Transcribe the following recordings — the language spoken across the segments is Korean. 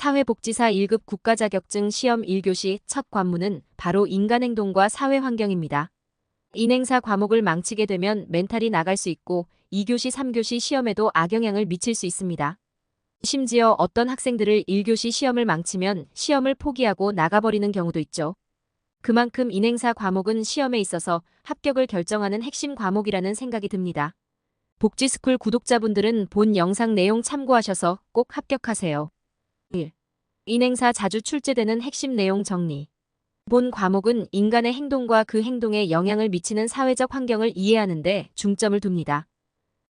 사회복지사 1급 국가자격증 시험 1교시 첫 관문은 바로 인간행동과 사회환경입니다. 인행사 과목을 망치게 되면 멘탈이 나갈 수 있고 2교시 3교시 시험에도 악영향을 미칠 수 있습니다. 심지어 어떤 학생들을 1교시 시험을 망치면 시험을 포기하고 나가버리는 경우도 있죠. 그만큼 인행사 과목은 시험에 있어서 합격을 결정하는 핵심 과목이라는 생각이 듭니다. 복지스쿨 구독자분들은 본 영상 내용 참고하셔서 꼭 합격하세요. 1. 인행사 자주 출제되는 핵심 내용 정리. 본 과목은 인간의 행동과 그 행동에 영향을 미치는 사회적 환경을 이해하는데 중점을 둡니다.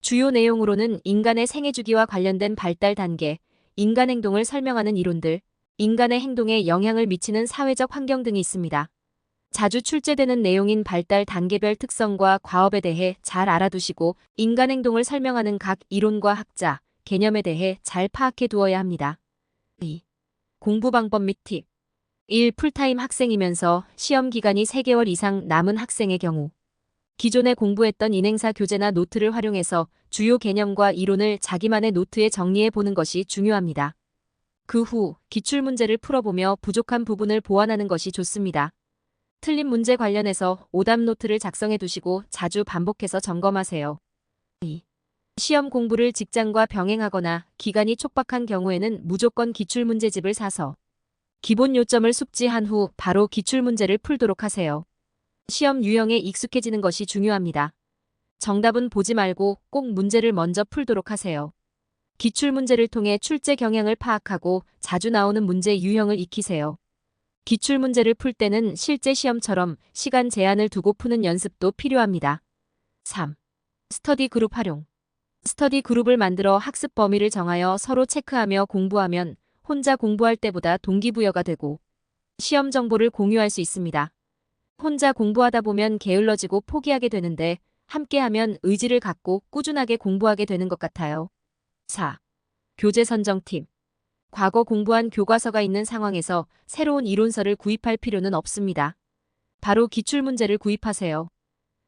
주요 내용으로는 인간의 생애 주기와 관련된 발달 단계, 인간 행동을 설명하는 이론들, 인간의 행동에 영향을 미치는 사회적 환경 등이 있습니다. 자주 출제되는 내용인 발달 단계별 특성과 과업에 대해 잘 알아두시고 인간 행동을 설명하는 각 이론과 학자, 개념에 대해 잘 파악해 두어야 합니다. 2. 공부 방법 및 팁. 1. 풀타임 학생이면서 시험 기간이 3개월 이상 남은 학생의 경우. 기존에 공부했던 인행사 교재나 노트를 활용해서 주요 개념과 이론을 자기만의 노트에 정리해 보는 것이 중요합니다. 그 후 기출문제를 풀어보며 부족한 부분을 보완하는 것이 좋습니다. 틀린 문제 관련해서 오답 노트를 작성해 두시고 자주 반복해서 점검하세요. 2. 시험 공부를 직장과 병행하거나 기간이 촉박한 경우에는 무조건 기출문제집을 사서 기본 요점을 숙지한 후 바로 기출문제를 풀도록 하세요. 시험 유형에 익숙해지는 것이 중요합니다. 정답은 보지 말고 꼭 문제를 먼저 풀도록 하세요. 기출문제를 통해 출제 경향을 파악하고 자주 나오는 문제 유형을 익히세요. 기출문제를 풀 때는 실제 시험처럼 시간 제한을 두고 푸는 연습도 필요합니다. 3. 스터디 그룹 활용. 스터디 그룹을 만들어 학습 범위를 정하여 서로 체크하며 공부하면 혼자 공부할 때보다 동기부여가 되고 시험 정보를 공유할 수 있습니다. 혼자 공부하다 보면 게을러지고 포기하게 되는데 함께하면 의지를 갖고 꾸준하게 공부하게 되는 것 같아요. 4. 교재 선정 팁. 과거 공부한 교과서가 있는 상황에서 새로운 이론서를 구입할 필요는 없습니다. 바로 기출문제를 구입하세요.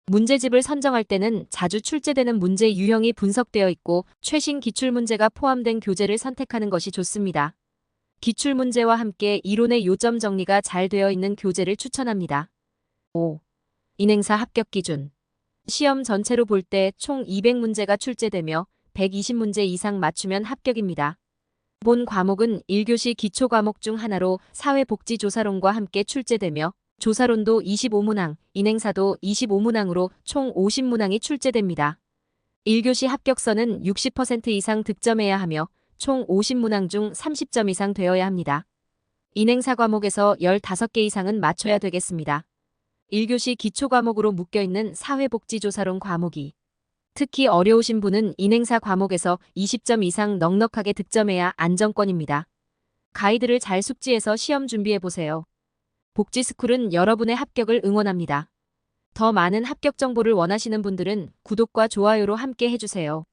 문제집을 선정할 때는 자주 출제되는 문제 유형이 분석되어 있고 최신 기출문제가 포함된 교재를 선택하는 것이 좋습니다. 기출문제와 함께 이론의 요점 정리가 잘 되어 있는 교재를 추천합니다. 5. 인행사 합격 기준. 시험 전체로 볼 때 총 200문제가 출제되며 120문제 이상 맞추면 합격입니다. 본 과목은 1교시 기초 과목 중 하나로 사회복지조사론과 함께 출제되며 조사론도 25문항, 인행사도 25문항으로 총 50문항이 출제됩니다. 1교시 합격선은 60% 이상 득점해야 하며 총 50문항 중 30점 이상 되어야 합니다. 인행사 과목에서 15개 이상은 맞춰야 되겠습니다. 1교시 기초 과목으로 묶여있는 사회복지조사론 과목이 특히 어려우신 분은 인행사 과목에서 20점 이상 넉넉하게 득점해야 안정권입니다. 가이드를 잘 숙지해서 시험 준비해보세요. 복지스쿨은 여러분의 합격을 응원합니다. 더 많은 합격 정보를 원하시는 분들은 구독과 좋아요로 함께 해주세요.